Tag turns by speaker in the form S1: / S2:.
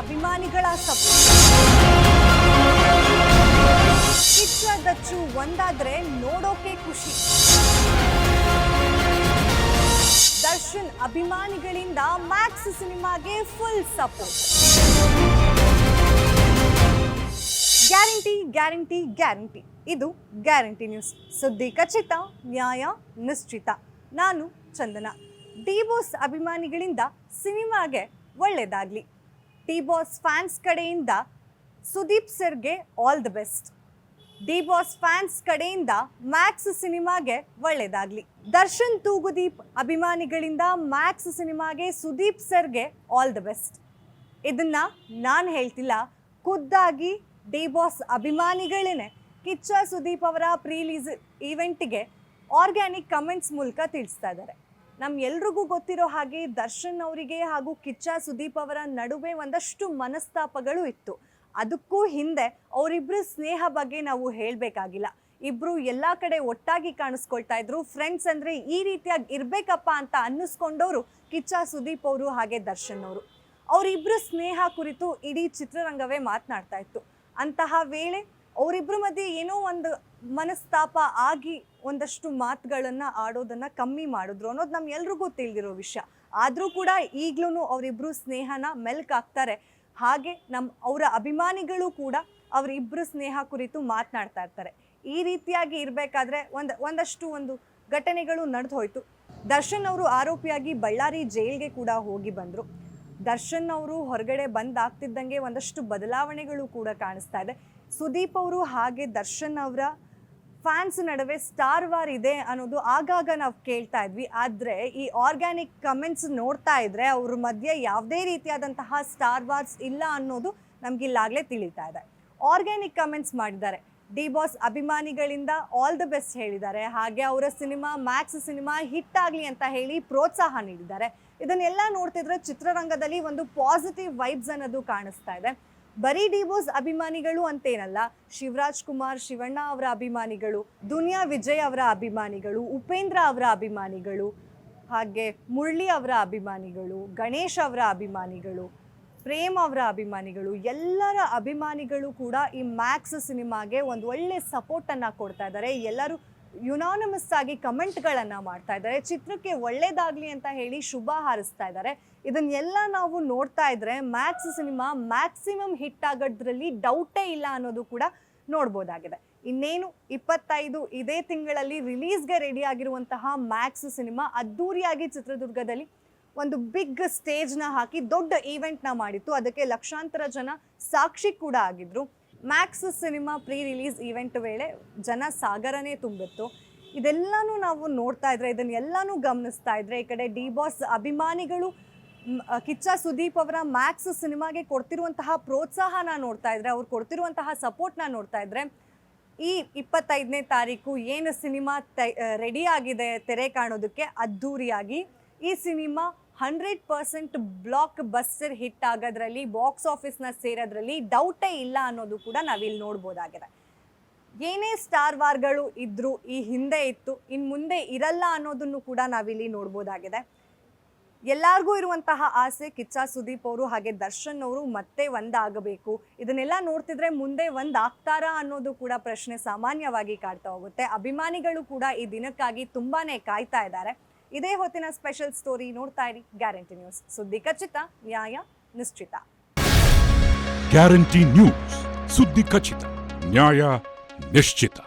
S1: ಅಭಿಮಾನಿಗಳ ಸಪೋರ್ಟ್ ಕಿಚ್ಚ ಒಂದಾದ್ರೆ ನೋಡೋಕೆ ಖುಷಿ. ದರ್ಶನ್ ಅಭಿಮಾನಿಗಳಿಂದ ಮ್ಯಾಕ್ಸ್ ಸಿನಿಮಾಗೆ full support guarantee guarantee guarantee ಇದು ಗ್ಯಾರಂಟಿ ನ್ಯೂಸ್ ಸುದ್ದಿ ಖಚಿತ, ನ್ಯಾಯ ನಿಶ್ಚಿತ. ನಾನು ಚಂದನ. ಡಿ ಬಾಸ್ ಅಭಿಮಾನಿಗಳಿಂದ ಸಿನಿಮಾಗೆ ಒಳ್ಳೆಯದಾಗಲಿ ಡಿ ಬಾಸ್ ಫ್ಯಾನ್ಸ್ ಕಡೆಯಿಂದ ಸುದೀಪ್ ಸರ್ಗೆ all the best D boss fans ಕಡೆಯಿಂದ ಮ್ಯಾಕ್ಸ್ ಸಿನಿಮಾಗೆ ಒಳ್ಳೆಯದಾಗಲಿ ದರ್ಶನ್ ತೂಗುದೀಪ್ ಅಭಿಮಾನಿಗಳಿಂದ ಮ್ಯಾಕ್ಸ್ ಸಿನಿಮಾಗೆ ಸುದೀಪ್ ಸರ್ಗೆ ಆಲ್ ದ ಬೆಸ್ಟ್ ಇದನ್ನ ನಾನು ಹೇಳ್ತಿಲ್ಲ, ಖುದ್ದಾಗಿ ಡಿ ಬಾಸ್ ಅಭಿಮಾನಿಗಳೇನೆ. ಕಿಚ್ಚ ಸುದೀಪ್ ಅವರ ಪ್ರೀಲೀಸ್ ಈವೆಂಟ್ಗೆ ಆರ್ಗ್ಯಾನಿಕ್ ಕಮೆಂಟ್ಸ್ ಮೂಲಕ ತಿಳಿಸ್ತಾ ಇದ್ದಾರೆ. ನಮ್ಮ ಎಲ್ರಿಗೂ ಗೊತ್ತಿರೋ ಹಾಗೆ ದರ್ಶನ್ ಅವರಿಗೆ ಹಾಗೂ ಕಿಚ್ಚ ಸುದೀಪ್ ಅವರ ನಡುವೆ ಒಂದಷ್ಟು ಮನಸ್ತಾಪಗಳು ಇತ್ತು. ಅದಕ್ಕೂ ಹಿಂದೆ ಅವರಿಬ್ಬರ ಸ್ನೇಹ ಬಗ್ಗೆ ನಾವು ಹೇಳಬೇಕಾಗಿಲ್ಲ. ಇಬ್ರು ಎಲ್ಲ ಕಡೆ ಒಟ್ಟಾಗಿ ಕಾಣಿಸ್ಕೊಳ್ತಾ ಇದ್ರು. ಫ್ರೆಂಡ್ಸ್ ಅಂದ್ರೆ ಈ ರೀತಿಯಾಗಿ ಇರ್ಬೇಕಪ್ಪ ಅಂತ ಅನ್ನಿಸ್ಕೊಂಡವರು ಕಿಚ್ಚ ಸುದೀಪ್ ಅವರು ಹಾಗೆ ದರ್ಶನ್ ಅವರು. ಅವರಿಬ್ಬರ ಸ್ನೇಹ ಕುರಿತು ಇಡೀ ಚಿತ್ರರಂಗವೇ ಮಾತನಾಡ್ತಾ ಇತ್ತು. ಅಂತಹ ವೇಳೆ ಅವರಿಬ್ಬರ ಮಧ್ಯೆ ಏನೋ ಒಂದು ಮನಸ್ತಾಪ ಆಗಿ ಒಂದಷ್ಟು ಮಾತುಗಳನ್ನ ಆಡೋದನ್ನ ಕಮ್ಮಿ ಮಾಡಿದ್ರು ಅನ್ನೋದು ನಮ್ ಎಲ್ರಿಗೂ ತಿಳಿದಿರೋ ವಿಷಯ. ಆದರೂ ಕೂಡ ಈಗ್ಲೂ ಅವರಿಬ್ರು ಸ್ನೇಹನ ಮೆಲ್ಕಾಕ್ತಾರೆ ಹಾಗೆ ನಮ್ಮ ಅವರ ಅಭಿಮಾನಿಗಳು ಕೂಡ ಅವರಿಬ್ಬರು ಸ್ನೇಹ ಕುರಿತು ಮಾತನಾಡ್ತಾ ಇರ್ತಾರೆ. ಈ ರೀತಿಯಾಗಿ ಇರಬೇಕಾದ್ರೆ ಒಂದು, ಒಂದಷ್ಟು ಒಂದು ಘಟನೆಗಳು ನಡೆದು ಹೋಯ್ತು ದರ್ಶನ್ ಅವರು ಆರೋಪಿಯಾಗಿ ಬಳ್ಳಾರಿ ಜೈಲ್ಗೆ ಕೂಡ ಹೋಗಿ ಬಂದರು. ದರ್ಶನ್ ಅವರು ಹೊರಗಡೆ ಬಂದಾಗ್ತಿದ್ದಂಗೆ ಒಂದಷ್ಟು ಬದಲಾವಣೆಗಳು ಕೂಡ ಕಾಣಿಸ್ತಾ ಇದೆ. ಸುದೀಪ್ ಅವರು ಹಾಗೆ ದರ್ಶನ್ ಅವರ ಫ್ಯಾನ್ಸ್ ನಡುವೆ ಸ್ಟಾರ್ ವಾರ್ ಇದೆ ಅನ್ನೋದು ಆಗಾಗ ನಾವು ಕೇಳ್ತಾ ಇದ್ವಿ. ಆದರೆ ಈ ಆರ್ಗ್ಯಾನಿಕ್ ಕಮೆಂಟ್ಸ್ ನೋಡ್ತಾ ಇದ್ರೆ ಅವ್ರ ಮಧ್ಯೆ ಯಾವುದೇ ರೀತಿಯಾದಂತಹ ಸ್ಟಾರ್ ವಾರ್ಸ್ ಇಲ್ಲ ಅನ್ನೋದು ನಮ್ಗಿಲ್ಲಾಗಲೇ ತಿಳಿತಾ ಇದೆ. ಆರ್ಗ್ಯಾನಿಕ್ ಕಮೆಂಟ್ಸ್ ಮಾಡಿದ್ದಾರೆ. ಡಿ ಬಾಸ್ ಅಭಿಮಾನಿಗಳಿಂದ ಆಲ್ ದ ಬೆಸ್ಟ್ ಹೇಳಿದ್ದಾರೆ. ಹಾಗೆ ಅವರ ಸಿನಿಮಾ ಮ್ಯಾಕ್ಸ್ ಸಿನಿಮಾ ಹಿಟ್ ಆಗಲಿ ಅಂತ ಹೇಳಿ ಪ್ರೋತ್ಸಾಹ ನೀಡಿದ್ದಾರೆ. ಇದನ್ನೆಲ್ಲ ನೋಡ್ತಿದ್ರೆ ಚಿತ್ರರಂಗದಲ್ಲಿ ಒಂದು ಪಾಸಿಟಿವ್ ವೈಬ್ಸ್ ಅನ್ನೋದು ಕಾಣಿಸ್ತಾ ಇದೆ. ಬರೀ ಡಿ ಬೋಸ್ ಅಭಿಮಾನಿಗಳು ಅಂತೇನಲ್ಲ, ಶಿವರಾಜ್ ಕುಮಾರ್, ಶಿವಣ್ಣ ಅವರ ಅಭಿಮಾನಿಗಳು, ದುನಿಯಾ ವಿಜಯ್ ಅವರ ಅಭಿಮಾನಿಗಳು, ಉಪೇಂದ್ರ ಅವರ ಅಭಿಮಾನಿಗಳು, ಹಾಗೆ ಮುರಳಿ ಅವರ ಅಭಿಮಾನಿಗಳು, ಗಣೇಶ್ ಅವರ ಅಭಿಮಾನಿಗಳು, ಪ್ರೇಮ್ ಅವರ ಅಭಿಮಾನಿಗಳು, ಎಲ್ಲರ ಅಭಿಮಾನಿಗಳು ಕೂಡ ಈ ಮ್ಯಾಕ್ಸ್ ಸಿನಿಮಾಗೆ ಒಂದು ಒಳ್ಳೆ ಸಪೋರ್ಟನ್ನು ಕೊಡ್ತಾ ಇದ್ದಾರೆ. ಎಲ್ಲರೂ ಯುನಾನಮಸ್ ಆಗಿ ಕಮೆಂಟ್ಗಳನ್ನು ಮಾಡ್ತಾ ಇದ್ದಾರೆ. ಚಿತ್ರಕ್ಕೆ ಒಳ್ಳೇದಾಗ್ಲಿ ಅಂತ ಹೇಳಿ ಶುಭ ಹಾರಿಸ್ತಾ ಇದ್ದಾರೆ. ಇದನ್ನೆಲ್ಲ ನಾವು ನೋಡ್ತಾ ಇದ್ರೆ ಮ್ಯಾಕ್ಸ್ ಸಿನಿಮಾ ಮ್ಯಾಕ್ಸಿಮಮ್ ಹಿಟ್ ಆಗೋದ್ರಲ್ಲಿ ಡೌಟೇ ಇಲ್ಲ ಅನ್ನೋದು ಕೂಡ ನೋಡ್ಬೋದಾಗಿದೆ. ಇನ್ನೇನು ಇಪ್ಪತ್ತೈದು ಇದೇ ತಿಂಗಳಲ್ಲಿ ರಿಲೀಸ್ಗೆ ರೆಡಿ ಆಗಿರುವಂತಹ ಮ್ಯಾಕ್ಸ್ ಸಿನಿಮಾ ಅದ್ದೂರಿಯಾಗಿ ಚಿತ್ರದುರ್ಗದಲ್ಲಿ ಒಂದು ಬಿಗ್ ಸ್ಟೇಜ್ನ ಹಾಕಿ ದೊಡ್ಡ ಈವೆಂಟ್ನ ಮಾಡಿತ್ತು. ಅದಕ್ಕೆ ಲಕ್ಷಾಂತರ ಜನ ಸಾಕ್ಷಿ ಕೂಡ ಆಗಿದ್ರು. Max cinema pre release event ವೇಳೆ ಜನ ಸಾಗರನೇ ತುಂಬಿತ್ತು. ಇದೆಲ್ಲನೂ ನಾವು ನೋಡ್ತಾ ಇದ್ರೆ ಇದನ್ನೆಲ್ಲನೂ ಗಮನಿಸ್ತಾ ಇದ್ರೆ, ಈ ಕಡೆ ಡಿ ಬಾಸ್ ಅಭಿಮಾನಿಗಳು ಕಿಚ್ಚ ಸುದೀಪ್ ಅವರ ಮ್ಯಾಕ್ಸ್ ಸಿನಿಮಾಗೆ ಕೊಡ್ತಿರುವಂತಹ ಪ್ರೋತ್ಸಾಹನ ನೋಡ್ತಾ ಇದ್ರೆ, ಅವ್ರು ಕೊಡ್ತಿರುವಂತಹ ಸಪೋರ್ಟ್ನ ನೋಡ್ತಾ ಇದ್ರೆ, ಈ ಇಪ್ಪತ್ತೈದನೇ ತಾರೀಕು ಏನು ಸಿನಿಮಾ ರೆಡಿ ಆಗಿದೆ, ತೆರೆ ಕಾಣೋದಕ್ಕೆ ಅದ್ಧೂರಿಯಾಗಿ ಈ cinema hundred percent blockbuster hit ಆಗೋದ್ರಲ್ಲಿ, box ಆಫೀಸ್ನ ಸೇರೋದ್ರಲ್ಲಿ ಡೌಟೇ ಇಲ್ಲ ಅನ್ನೋದು ಕೂಡ ನಾವಿಲ್ಲಿ ನೋಡ್ಬೋದಾಗಿದೆ. ಏನೇ ಸ್ಟಾರ್ ವಾರ್ಗಳು ಇದ್ರು ಈ ಹಿಂದೆ ಇತ್ತು ಇನ್ನು ಮುಂದೆ ಇರಲ್ಲ ಅನ್ನೋದನ್ನು ಕೂಡ ನಾವಿಲ್ಲಿ ನೋಡ್ಬೋದಾಗಿದೆ. ಎಲ್ಲರಿಗೂ ಇರುವಂತಹ ಆಸೆ, ಕಿಚ್ಚ ಸುದೀಪ್ ಅವರು ಹಾಗೆ ದರ್ಶನ್ ಅವರು ಮತ್ತೆ ಒಂದಾಗಬೇಕು. ಇದನ್ನೆಲ್ಲ ನೋಡ್ತಿದ್ರೆ ಮುಂದೆ ಒಂದಾಗ್ತಾರಾ ಅನ್ನೋದು ಕೂಡ ಪ್ರಶ್ನೆ ಸಾಮಾನ್ಯವಾಗಿ ಕಾಡ್ತಾ ಹೋಗುತ್ತೆ. ಅಭಿಮಾನಿಗಳು ಕೂಡ ಈ ದಿನಕ್ಕಾಗಿ ತುಂಬಾನೇ ಕಾಯ್ತಾ ಇದ್ದಾರೆ. ಇದೇ ಹೊತ್ತಿನ ಸ್ಪೆಷಲ್ ಸ್ಟೋರಿ ನೋಡ್ತಾ ಇರಿ. ಗ್ಯಾರಂಟಿ ನ್ಯೂಸ್ ಸುದ್ದಿ ಖಚಿತ, ನ್ಯಾಯ ನಿಶ್ಚಿತ.
S2: ಗ್ಯಾರಂಟಿ ನ್ಯೂಸ್ ಸುದ್ದಿ ಖಚಿತ, ನ್ಯಾಯ ನಿಶ್ಚಿತ.